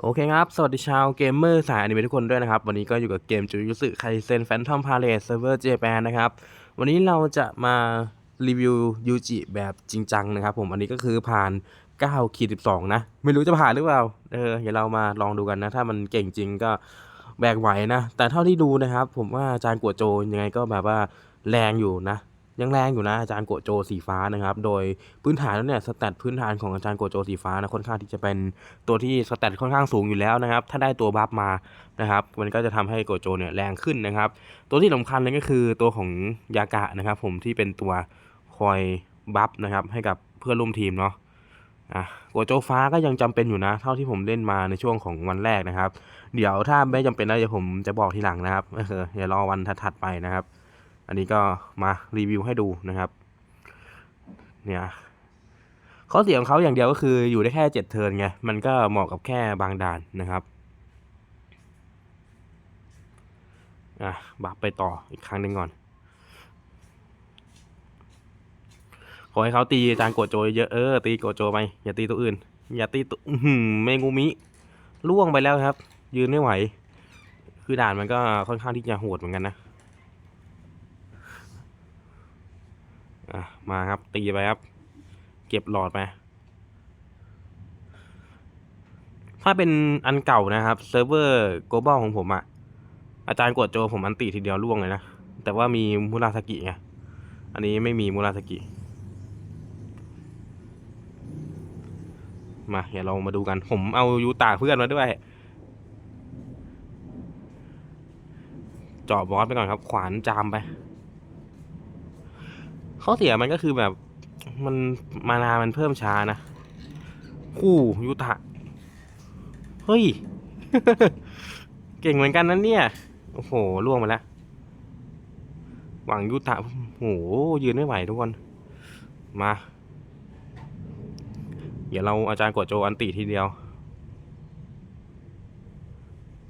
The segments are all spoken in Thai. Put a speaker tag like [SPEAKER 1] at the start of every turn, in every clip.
[SPEAKER 1] โอเคครับ สวัสดีชาวเกมเมอร์สายอนิเมะทุกคนด้วยนะครับ วันนี้ก็อยู่กับเกมจูยุสึไคเซนแฟนทอมพาเลสเซิร์ฟเวอร์เจแปนนะครับ วันนี้เราจะมารีวิวยูจิแบบจริงจังนะครับผมอันนี้ก็คือผ่าน9ขีด12 นะ ไม่รู้จะผ่านหรือเปล่า เออเดี๋ยวเรามาลองดูกันนะ ถ้ามันเก่งจริงก็แบกไหวนะ แต่เท่าที่ดูนะครับ ผมว่าจารย์กัวโจยังไงก็แบบว่าแรงอยู่นะ ยังแรงอยู่นะอาจารย์โกโจสีฟ้านะครับ โดยพื้นฐานแล้วเนี่ยสแตทพื้นฐานของอาจารย์โกโจสีฟ้านะค่อนข้างที่จะเป็นตัวที่สแตทค่อนข้างสูงอยู่แล้วนะครับ ถ้าได้ตัวบัฟมานะครับมันก็จะทำให้โกโจเนี่ยแรงขึ้นนะครับ ตัวที่สำคัญเลยก็คือตัวของยากะนะครับ ผมที่เป็นตัวคอยบัฟนะครับให้กับเพื่อนร่วมทีมเนาะอะโกโจฟ้าก็ยังจำเป็นอยู่นะ เท่าที่ผมเล่นมาในช่วงของวันแรกนะครับ เดี๋ยวถ้าไม่จำเป็นแล้วเดี๋ยวผมจะบอกทีหลังนะครับเอออย่ารอวันถัดๆไปนะครับ อันนี้ก็มารีวิวให้ดูนะครับ เนี่ยข้อเสียของเขาอย่างเดียวก็คืออยู่ได้แค่เจ็ดเทิร์นไง มันก็เหมาะกับแค่บางด่านนะครับอะบับไปต่ออีกครั้งหนึ่งก่อน ขอให้เขาตีจารย์โกโจเยอะเออตีโกโจไปอย่าตีตัวอื่น อย่าตีตัวอื้อหือเมงูมิล่วงไปแล้วครับ ยืนไม่ไหว คือด่านมันก็ค่อนข้างที่จะโหดเหมือนกันนะ อะมาครับตีไปครับ เก็บหลอดไปถ้าเป็นอันเก่านะครับเซิร์ฟเวอร์ global ของผมอะอาจารย์กดโจผมอันตีทีเดียวล่วงเลยนะ แต่ว่ามีมูราสกิไงอันนี้ไม่มีมูราสกิ มาเดี๋ยวเรามาดูกัน ผมเอายูตาเพื่อนมาด้วยเจาะบอสไปก่อนครับ ขวานจามไป ข้อเสียมันก็คือแบบมันมานามันเพิ่มช้านะ คู่ยุตะ เฮ้ย เก่งเหมือนกันนั้นเนี่ย โอ้โหล่วงไปแล้ว หวังยุตะ โอ้โห ยืนไม่ไหวทุกคน มา เดี๋ยวเราอาจารย์กวดโจอันติทีเดียว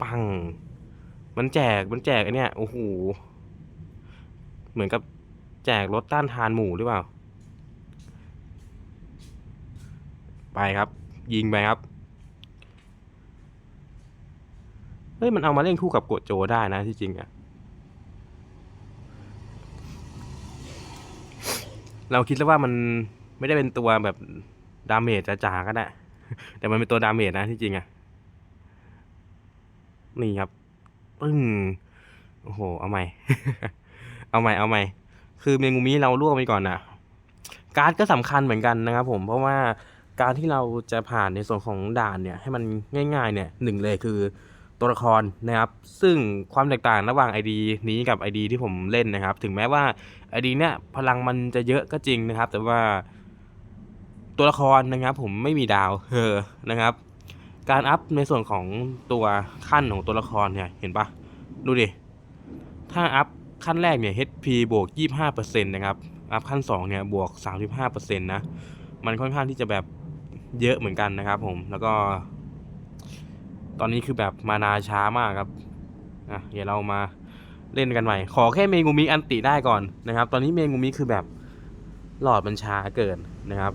[SPEAKER 1] ปัง มันแจก มันแจกไอเนี่ย โอ้โห เหมือนกับ แจกรถต้านทานหมู่หรือเปล่า ไปครับ ยิงไปครับ เฮ้ย มันเอามาเล่นคู่กับโกดโจได้นะที่จริงอะเราคิดแล้วว่ามันไม่ได้เป็นตัวแบบดาเมจจ๋าๆก็ได้ แต่มันเป็นตัวดาเมจนะที่จริงอะนี่ครับ ปึ้ง โอ้โห เอาใหม่ เอาใหม่ เอาใหม่ คือเมงูมิเราลวงไปก่อนนะการ์ดก็สำคัญเหมือนกันนะครับผมเพราะว่าการที่เราจะผ่านในส่วนของด่านเนี่ยให้มันง่าย ๆเนี่ยหนึ่งเลยคือตัวละครนะครับ ซึ่งความแตกต่างระหว่าง ID นี้กับ ID ที่ผมเล่นนะครับ ถึงแม้ว่า ID เนี่ยพลังมันจะเยอะก็จริงนะครับ แต่ว่าตัวละครนะครับผมไม่มีดาวเออนะครับ การอัพในส่วนของตัวขั้นของตัวละครเนี่ยเห็นปะดูดิถ้าอัพ ขั้นแรกเนี่ย HP บวก 25%นะครับ อัพขั้น2เนี่ยบวก 35%นะ มันค่อนข้างที่จะแบบเยอะเหมือนกันนะครับผม แล้วก็ ตอนนี้คือแบบมานาช้ามากครับ อะ เดี๋ยวเรามาเล่นกันใหม่ ขอแค่เมงูมิอันติได้ก่อนนะครับ ตอนนี้เมงูมิคือแบบหลอดมันช้าเกินนะครับ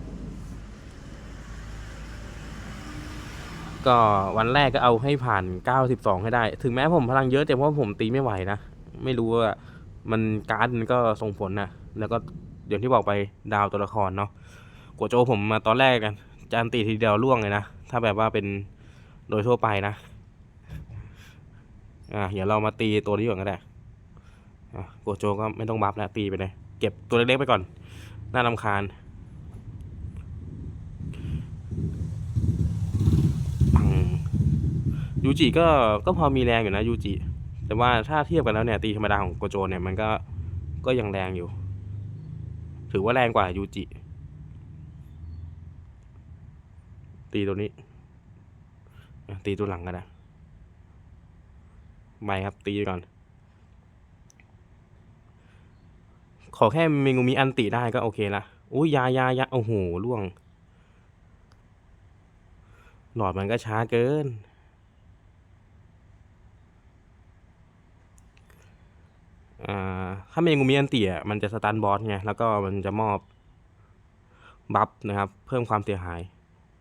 [SPEAKER 1] ก็วันแรกก็เอาให้ผ่าน 92 ให้ได้ ถึงแม้ผมพลังเยอะแต่เพราะผมตีไม่ไหวนะ ไม่รู้ว่า มันการ์ดมันก็ส่งผลนะแล้วก็อย่างที่บอกไปดาวตัวละครเนาะกัวโจผมมาตอนแรกกันจานตีทีเดียวล่วงเลยนะ ถ้าแบบว่าเป็นโดยทั่วไปนะ อะเดี๋ยวเรามาตีตัวนี้ก่อนก็ได้กัวโจก็ไม่ต้องบัฟแล้วตีไปเลย เก็บตัวเล็กๆไปก่อน น่ารำคาญปังยูจิก็ก็พอมีแรงอยู่นะยูจิ แต่ว่าถ้าเทียบกันแล้วเนี่ยตีธรรมดาของโกโจเนี่ยมันก็ก็ยังแรงอยู่ ถือว่าแรงกว่ายูจิ ตีตัวนี้ ตีตัวหลังกันนะไม่ครับตีก่อน ขอแค่เมงูมิอันติได้ก็โอเคละอุ้ยยายายาโอ้โหล่วง หลอดมันก็ช้าเกิน อ่า ถ้าเมงูมีอันเตียมันจะสตันบอสไงแล้วก็มันจะมอบบัฟนะครับ เพิ่มความเสียหาย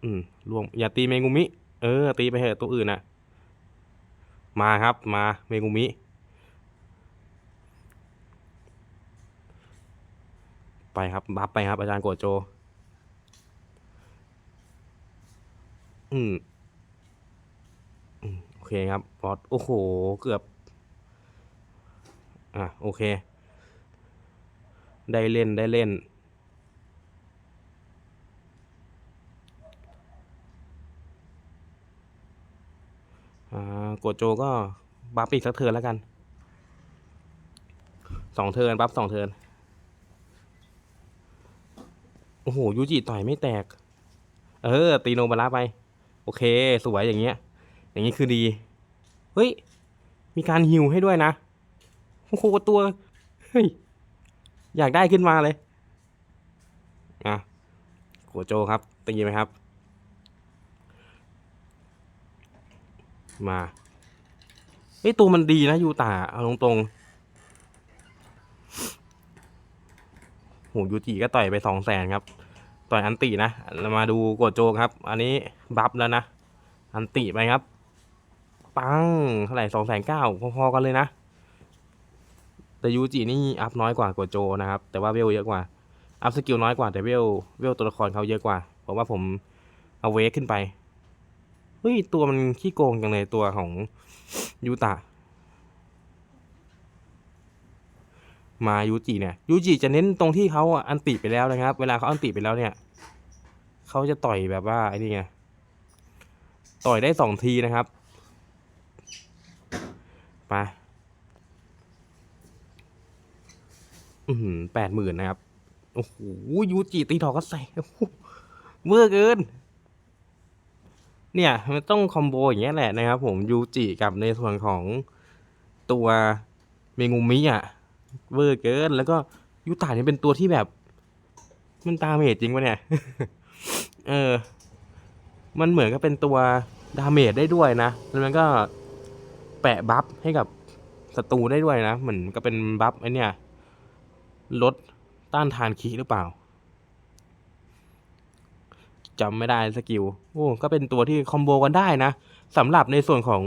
[SPEAKER 1] อืมรวมอย่าตีเมงูมิ เออ ตีไปเถอะตัวอื่นน่ะมาครับมาเมกุมิ ไปครับ บัฟไปครับ อาจารย์โกโจ อืมโอเคครับฟอสโอ้โห เกือบ อะโอเค ได้เล่นได้เล่น อ่าโกโจก็บัฟอีกสักเทินแล้วกัน สองเทินบัฟสองเทินโอ้โหยูจิต่อยไม่แตก เออ ตีโนบาระไป โอเค สวยอย่างเงี้ย อย่างนี้คือดี เฮ้ย มีการฮิวให้ด้วยนะ โอ้โหตัวเฮ้ยอยากได้ขึ้นมาเลยอะโกโจครับตีไหมครับ มาเฮ้ยตัวมันดีนะยูตาเอาตรงๆโหยูจิก็ต่อยไปสองแสนครับ ต่อยอันตินะเรามาดูโกโจครับ อันนี้บัฟแล้วนะ อันติไปครับ ปังเท่าไหร่สองแสนเก้าพอๆกันเลยนะ แต่ยูจินี่อัพน้อยกว่าโกโจนะครับ แต่ว่าเวลเยอะกว่า อัพสกิลน้อยกว่าแต่เวลเวลตัวละครเขาเยอะกว่า เพราะว่าผมเอาเวกขึ้นไป เฮ้ย ตัวมันขี้โกงจังเลยตัวของยูตะ มายูจิเนี่ยยูจิจะเน้นตรงที่เขาอันติไปแล้วนะครับ เวลาเขาอันติไปแล้วเนี่ยเขาจะต่อยแบบว่าไอ้นี่ไงต่อยได้สองทีนะครับ ไป อืมแปดหมื่นนะครับ โอ้โหยูจิตีถอกก็ใส่โอ้โหเวอร์เกิน เนี่ย มันต้องคอมโบอย่างเงี้ยแหละนะครับผมยูจิกับในส่วนของตัวเมงูมิอะเวอร์เกิน แล้วก็ยูตาเนี่ยเป็นตัวที่แบบ มันตาเมจจริงปะเนี่ย เออ มันเหมือนกับเป็นตัวดาเมจได้ด้วยนะ แล้วมันก็แปะบัฟให้กับศัตรูได้ด้วยนะ เหมือนก็เป็นบัฟไอเนี่ย ลดต้านทานคีหรือเปล่าจำไม่ได้สกิลโอ้ก็เป็นตัวที่คอมโบกันได้นะสำหรับในส่วนของ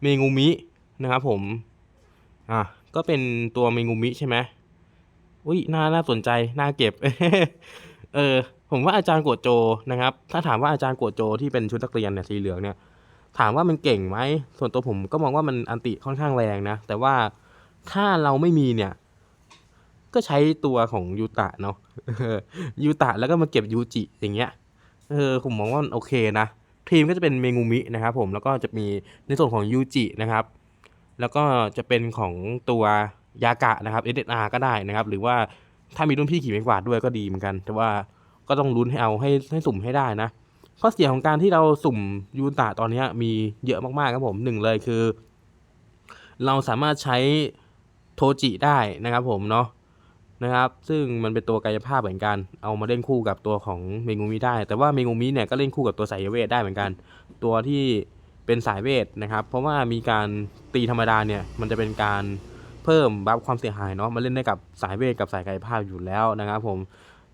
[SPEAKER 1] เมงูมินะครับผม อะ ก็เป็นตัวเมงูมิใช่ไหมอุ้ยน่า น่าสนใจ น่าเก็บ เออ ผมว่าอาจารย์โกดโจนะครับ ถ้าถามว่าอาจารย์โกดโจที่เป็นชุดนักเรียนเนี่ยสีเหลืองเนี่ย ถามว่ามันเก่งไหม ส่วนตัวผมก็มองว่ามันอันติค่อนข้างแรงนะ แต่ว่าถ้าเราไม่มีเนี่ย ก็ใช้ตัวของยูตะเนาะยูตะแล้วก็มาเก็บยูจิอย่างเงี้ยเออผมมองว่าโอเคนะ ทีมก็จะเป็นเมงูมินะครับผมแล้วก็จะมีในส่วนของยูจินะครับ แล้วก็จะเป็นของตัวยากะนะครับ SSR ก็ได้นะครับ หรือว่าถ้ามีรุ่นพี่ขี่ไม้กวาดด้วยก็ดีเหมือนกัน แต่ว่าก็ต้องลุ้นให้เอาให้ให้สุ่มให้ได้นะข้อเสียของการที่เราสุ่มยูตะตอนนี้มีเยอะมากๆครับผมหนึ่งเลยคือ เราสามารถใช้โทจิได้นะครับผมเนาะ นะครับ ซึ่งมันเป็นตัวกายภาพเหมือนกัน เอามาเล่นคู่กับตัวของเมงูมิได้ แต่ว่าเมงูมิเนี่ยก็เล่นคู่กับตัวสายเวทได้เหมือนกัน ตัวที่เป็นสายเวทนะครับ เพราะว่ามีการตีธรรมดาเนี่ย มันจะเป็นการเพิ่มบัฟความเสียหายเนาะ มาเล่นได้กับสายเวทกับสายกายภาพอยู่แล้วนะครับผม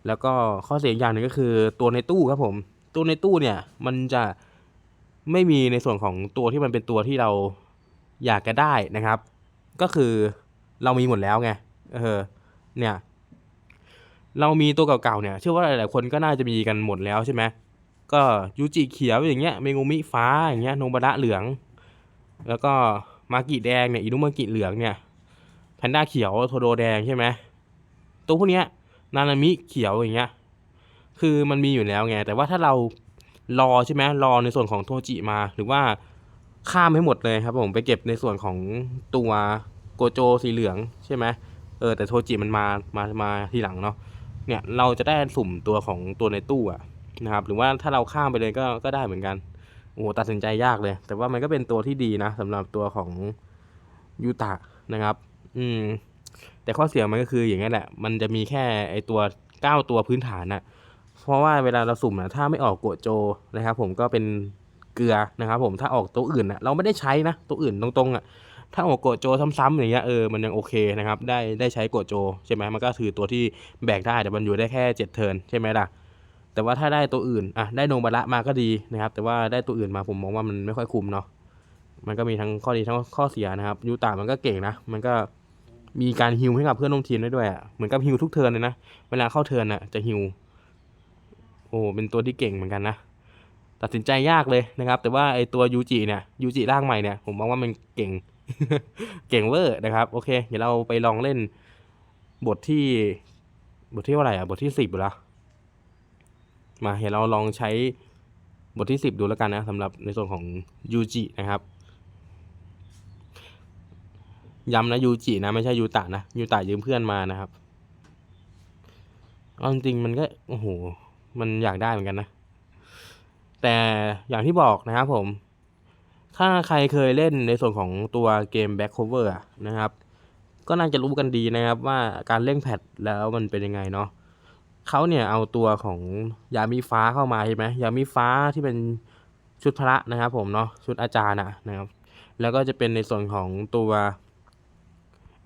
[SPEAKER 1] แล้วก็ข้อเสียอีกอย่างหนึ่งก็คือตัวในตู้ครับผม ตัวในตู้เนี่ยมันจะไม่มีในส่วนของตัวที่มันเป็นตัวที่เราอยากจะได้นะครับ ก็คือเรามีหมดแล้วไง เออ เนี่ยเรามีตัวเก่าๆเนี่ยเชื่อว่าหลายๆคนก็น่าจะมีกันหมดแล้วใช่ไหมก็ยูจิเขียวอย่างเงี้ยเมงูมิฟ้าอย่างเงี้ยโนบาระเหลือง แล้วก็มากิแดงเนี่ยอินุมากิเหลืองเนี่ยแพนด้าเขียวโทโดแดงใช่ไหมตัวพวกเนี้ยนานามิเขียวอย่างเงี้ยคือมันมีอยู่แล้วไงแต่ว่าถ้าเรารอใช่ไหมรอในส่วนของโทจิมา หรือว่าข้ามให้หมดเลยครับผมไปเก็บในส่วนของตัวโกโจสีเหลืองใช่ไหม ออแต่โทจิมันมามามาทีหลังเนาะเนี่ยเราจะได้สุ่มตัวของตัวในตู้อะนะครับหรือว่าถ้าเราข้ามไปเลยก็ก็ได้เหมือนกันโอ้โหตัดสินใจยากเลย แต่ว่ามันก็เป็นตัวที่ดีนะสำหรับตัวของยูตะนะครับ อืม แต่ข้อเสียมันก็คืออย่างนี้แหละ มันจะมีแค่ไอตัวเก้าตัวพื้นฐานน่ะเพราะว่าเวลาเราสุ่มนะถ้าไม่ออกโกโจนะครับ ผมก็เป็นเกลือนะครับ ผมถ้าออกตัวอื่นนะเราไม่ได้ใช้นะตัวอื่นตรงๆอะ ถ้าออกโกโจซ้ำๆอย่างเงี้ยเออมันยังโอเคนะครับได้ได้ใช้โกโจใช่ไหมมันก็คือตัวที่แบกได้แต่มันอยู่ได้แค่เจ็ดเทิร์นใช่ไหมล่ะแต่ว่าถ้าได้ตัวอื่นอะได้โนบาระมาก็ดีนะครับ แต่ว่าได้ตัวอื่นมาผมมองว่ามันไม่ค่อยคุ้มเนาะมันก็มีทั้งข้อดีทั้งข้อเสียนะครับยูตามันก็เก่งนะ มันก็มีการฮิวให้กับเพื่อนร่วมทีมได้ด้วยอะเหมือนกับฮิวทุกเทิร์นเลยนะเวลาเข้าเทิร์นอะจะฮิวโอ้เป็นตัวที่เก่งเหมือนกันนะตัดสินใจยากเลยนะครับ แต่ว่าไอตัวยูจิเนี่ยยูจิร่างใหม่เนี่ยผมมองว่ามันเก่ง เก่งเวอร์นะครับ โอเค เดี๋ยวเราไปลองเล่นบทที่บทที่เท่าไรอะ บทที่สิบแล้วมาเดี๋ยวเราลองใช้บทที่สิบดูแล้วกันนะสำหรับในส่วนของยูจินะครับย้ำนะยูจินะ ไม่ใช่ยูตะนะยูตะยืมเพื่อนมานะครับเอาจริงมันก็โอ้โหมันอยากได้เหมือนกันนะ แต่อย่างที่บอกนะครับผม ถ้าใครเคยเล่นในส่วนของตัวเกม Back Cover อะนะครับ ก็น่าจะรู้กันดีนะครับว่าการเร่งแพทแล้วมันเป็นยังไงเนาะเขาเนี่ยเอาตัวของยามีฟ้าเข้ามาใช่ไหมยามีฟ้าที่เป็นชุดพระนะครับผมเนาะชุดอาจารย์นะครับ แล้วก็จะเป็นในส่วนของตัว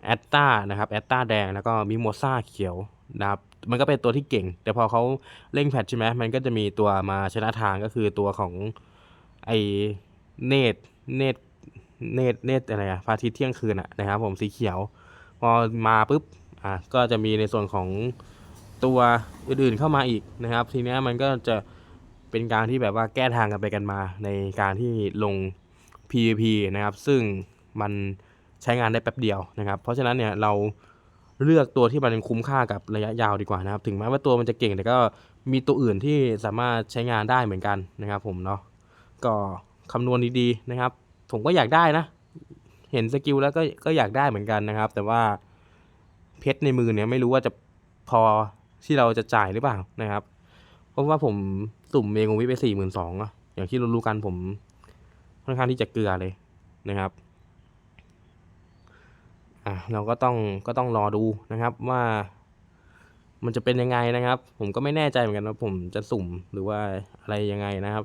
[SPEAKER 1] แอตตานะครับแอตตาแดงแล้วก็มิโมซาเขียวนะครับมันก็เป็นตัวที่เก่ง แต่พอเขาเร่งแพทใช่ไหมมันก็จะมีตัวมาชนะทางก็คือตัวของไอ เนตเนตเนตเนตอะไรอะพระอาทิตย์เที่ยงคืนอะนะครับ ผมสีเขียว พอมาปุ๊บอะก็จะมีในส่วนของตัวอื่นๆเข้ามาอีกนะครับ ทีเนี้ยมันก็จะเป็นการที่แบบว่าแก้ทางกันไปกันมา ในการที่ลง PVP นะครับ ซึ่งมันใช้งานได้แป๊บเดียวนะครับ เพราะฉะนั้นเนี่ยเราเลือกตัวที่มันคุ้มค่ากับระยะยาวดีกว่านะครับ ถึงแม้ว่าตัวมันจะเก่งแต่ก็มีตัวอื่นที่สามารถใช้งานได้เหมือนกันนะครับ ผมเนาะก็ คำนวณดีๆนะครับ ผมก็อยากได้นะ เห็นสกิลแล้วก็ก็อยากได้เหมือนกันนะครับ แต่ว่าเพชรในมือเนี่ยไม่รู้ว่าจะพอที่เราจะจ่ายหรือเปล่านะครับ เพราะว่าผมสุ่มเมงวิไปสี่หมื่นสองอะอย่างที่รู้ๆกันผมค่อนข้างที่จะเกลือเลยนะครับอะเราก็ต้องก็ต้องรอดูนะครับว่ามันจะเป็นยังไงนะครับ ผมก็ไม่แน่ใจเหมือนกันว่าผมจะสุ่มหรือว่าอะไรยังไงนะครับ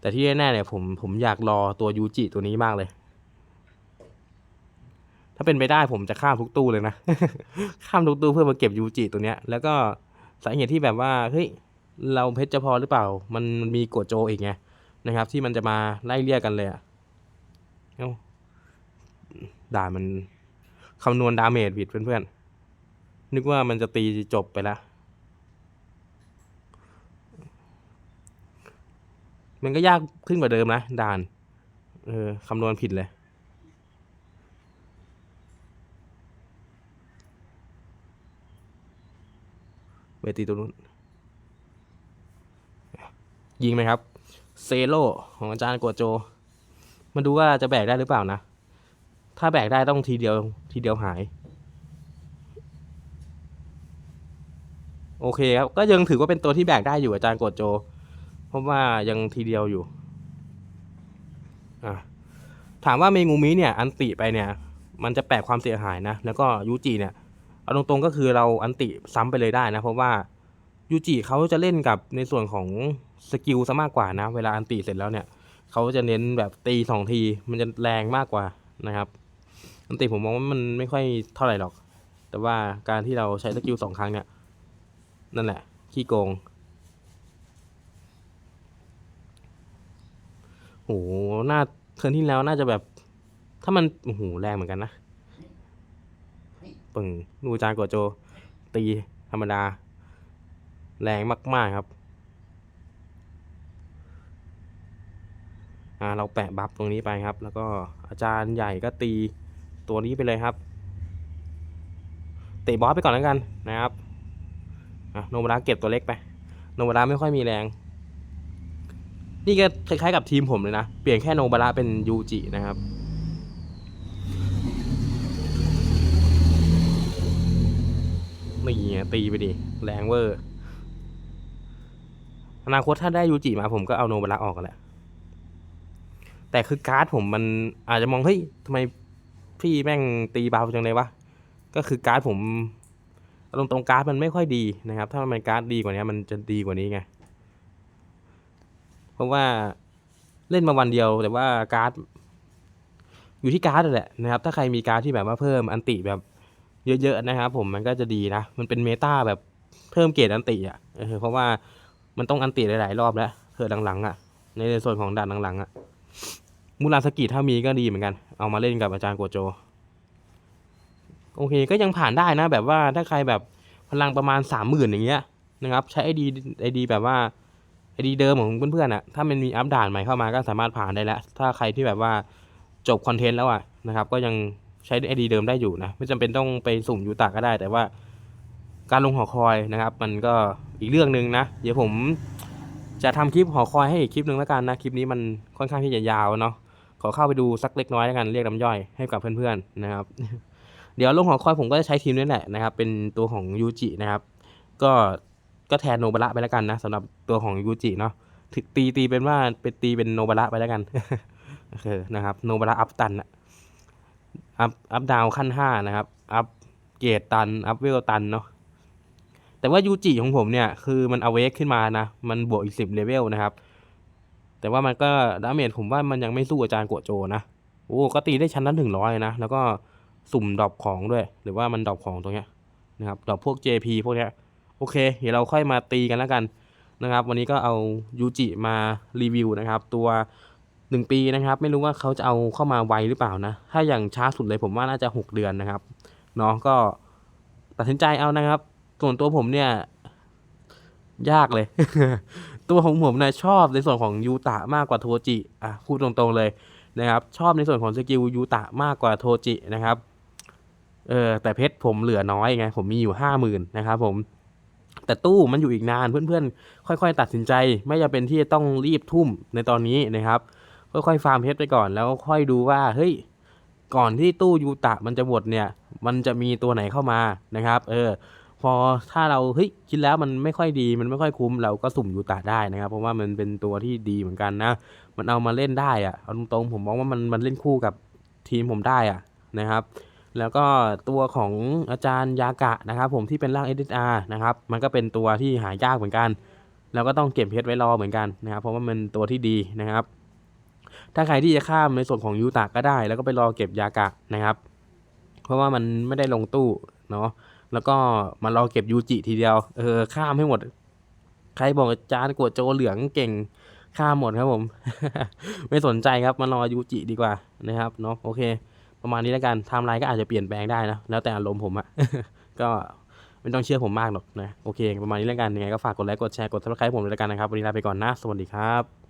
[SPEAKER 1] แต่ที่แน่ๆเนี่ยผมผมอยากรอตัวยูจิตัวนี้มากเลย ถ้าเป็นไปได้ผมจะข้ามทุกตู้เลยนะ ข้ามทุกตู้เพื่อมาเก็บยูจิตัวเนี้ย แล้วก็สาเหตุที่แบบว่าเฮ้ยเราเพชรจะพอหรือเปล่า มันมีโกดโจอีกไงนะครับ ที่มันจะมาไล่เรียกกันเลยอะเอ้าด่ามันคำนวณดาเมจผิดเพื่อนๆนึกว่ามันจะตีจบไปแล้ว มันก็ยากขึ้นกว่าเดิมนะด่าน เออคำนวณผิดเลย เวทีตัวนู้น ยิงไหมครับ เซโลของอาจารย์กัวโจมาดูว่าจะแบกได้หรือเปล่านะ ถ้าแบกได้ต้องทีเดียวทีเดียวหาย โอเคครับ ก็ยังถือว่าเป็นตัวที่แบกได้อยู่อาจารย์กัวโจ เพราะว่ายังทีเดียวอยู่อะถามว่าเมงูมิเนี่ยอันติไปเนี่ย มันจะแปลกความเสียหายนะ แล้วก็ยูจิเนี่ยเอาตรงๆก็คือเราอันติซ้ำไปเลยได้นะ เพราะว่ายูจิเขาจะเล่นกับในส่วนของสกิลซะมากกว่านะ เวลาอันติเสร็จแล้วเนี่ยเขาจะเน้นแบบตีสองที มันจะแรงมากกว่านะครับ อันติผมมองว่ามันไม่ค่อยเท่าไหร่หรอก แต่ว่าการที่เราใช้สกิลสองครั้งเนี่ยนั่นแหละขี้โกง โหหน้าเทิร์นที่แล้วน่าจะแบบ ถ้ามันโอ้โหแรงเหมือนกันนะปึ่งดูจานกว่าโจ ตีธรรมดา แรงมาก ๆ ครับ อ่า เราแปะบัฟตรงนี้ไปครับ แล้วก็อาจารย์ใหญ่ก็ตีตัวนี้ไปเลยครับเตะบอสไปก่อนแล้วกันนะครับอะโนมาระเก็บตัวเล็กไป โนมาระไม่ค่อยมีแรง นี่ก็คล้ายๆกับทีมผมเลยนะ เปลี่ยนแค่โนบาระเป็นยูจินะครับ นี่ตีไปดิ แรงเวอร์ อนาคตถ้าได้ยูจิมาผมก็เอาโนบาระออกกันแหละ แต่คือการ์ดผมมันอาจจะมอง เฮ้ยทำไมพี่แม่งตีเบาจังเลยวะ ก็คือการ์ดผมตรงตรงๆการ์ดมันไม่ค่อยดีนะครับ ถ้ามันการ์ดดีกว่านี้มันจะดีกว่านี้ไง เพราะว่าเล่นมาวันเดียวแต่ว่าการ์ด อยู่ที่การ์ดแหละนะครับ ถ้าใครมีการ์ดที่แบบว่าเพิ่มอันติแบบเยอะๆนะครับผมมันก็จะดีนะ มันเป็นเมตาแบบเพิ่มเกรดอันติอะเออเพราะว่ามันต้องอันติหลายๆรอบแล้วเธอหลังๆอะ ในส่วนของด่านหลังๆอะมูราสกิถ้ามีก็ดีเหมือนกัน เอามาเล่นกับอาจารย์โกโจ โอเคก็ยังผ่านได้นะ แบบว่าถ้าใครแบบพลังประมาณสามหมื่นอย่างเงี้ยนะครับ ใช้ไอดีไอดีแบบว่า ไอดีเดิมของเพื่อนๆอะถ้ามันมีอัปด่านใหม่เข้ามาก็สามารถผ่านได้แล้ว ถ้าใครที่แบบว่าจบคอนเทนต์แล้วอะนะครับ ก็ยังใช้ไอดีเดิมได้อยู่นะ ไม่จำเป็นต้องไปสุ่มยูตาก็ได้ แต่ว่าการลงหอคอยนะครับ มันก็อีกเรื่องหนึ่งนะ เดี๋ยวผมจะทำคลิปหอคอยให้อีกคลิปหนึ่งแล้วกันนะ คลิปนี้มันค่อนข้างที่จะยาวเนาะ ขอเข้าไปดูสักเล็กน้อยแล้วกัน เรียกน้ำย่อยให้กับเพื่อนๆนะครับ เดี๋ยวลงหอคอยผมก็จะใช้ทีมนี้แหละนะครับ เป็นตัวของยูจินะครับ ก็ ก็แทนโนบะระไปแล้วกันนะสำหรับตัวของยูจิเนาะตีตีเป็นว่าเป็นตีเป็นโนบะระไปแล้วกันโอเคนะครับโนบะระอัพตันอะอัพอัพดาวขั้นห้านะครับอัพเกรดตันอัพเวลตันเนาะแต่ว่ายูจิของผมเนี่ยคือมันเอาเวกขึ้นมานะ มันบวกอีกสิบเลเวลนะครับ แต่ว่ามันก็ดาเมจผมว่ามันยังไม่สู้อาจารย์กัวโจนะโอ้ก็ตีได้ชั้นนั้นถึงร้อยนะ แล้วก็สุ่มดรอปของด้วย หรือว่ามันดรอปของตรงเนี้ยนะครับดรอปพวก JP พวกเนี้ย โอเค เดี๋ยวเราค่อยมาตีกันแล้วกันนะครับ วันนี้ก็เอายูจิมารีวิวนะครับ ตัวหนึ่งปีนะครับ ไม่รู้ว่าเขาจะเอาเข้ามาไวหรือเปล่านะ ถ้าอย่างช้าสุดเลยผมว่าน่าจะหกเดือนนะครับเนาะก็ตัดสินใจเอานะครับ ส่วนตัวผมเนี่ย ยากเลย ตัวของผมเนี่ยชอบในส่วนของยูตะมากกว่าโทจิอะพูดตรงๆเลยนะครับ ชอบในส่วนของสกิลยูตะมากกว่าโทจินะครับเออแต่เพชรผมเหลือน้อยไงผมมีอยู่ห้าหมื่นนะครับผม แต่ตู้มันอยู่อีกนานเพื่อนๆ ค่อย ๆ ตัดสินใจ ไม่จำเป็นที่จะต้องรีบทุ่มในตอนนี้นะครับค่อยๆฟาร์มเพชรไปก่อนแล้วค่อยดูว่าเฮ้ยก่อนที่ตู้ยูตะมันจะหมดเนี่ย มันจะมีตัวไหนเข้ามานะครับ เออ พอถ้าเราเฮ้ยคิดแล้วมันไม่ค่อยดีมันไม่ค่อยคุ้มเราก็สุ่มยูตะได้นะครับ เพราะว่ามันเป็นตัวที่ดีเหมือนกันนะ มันเอามาเล่นได้อะเอาตรงๆผมมองว่ามันมันเล่นคู่กับทีมผมได้อะนะครับ แล้วก็ตัวของอาจารย์ยากะนะครับผมที่เป็นร่าง SSR นะครับมันก็เป็นตัวที่หายากเหมือนกัน แล้วก็ต้องเก็บเพชรไว้รอเหมือนกันนะครับเพราะว่ามันตัวที่ดีนะครับ ถ้าใครที่จะข้ามในส่วนของยูตะก็ได้ แล้วก็ไปรอเก็บยากะนะครับ เพราะว่ามันไม่ได้ลงตู้เนาะแล้วก็มารอเก็บยูจิทีเดียวเออข้ามให้หมด ใครบอกอาจารย์กวดโจเหลืองเก่งข้ามหมดครับผม ไม่สนใจครับมารอยูจิดีกว่านะครับเนาะโอเค ประมาณนี้แล้วกันไทม์ไลน์ก็อาจจะเปลี่ยนแปลงได้นะ แล้วแต่อารมณ์ผมอะก็ไม่ต้องเชื่อผมมากหรอกนะ โอเค ประมาณนี้แล้วกันยังไงก็ฝากกดไลค์กดแชร์กดซับสไครป์ผมด้วยแล้วกันนะครับ วันนี้ลาไปก่อนนะ สวัสดีครับ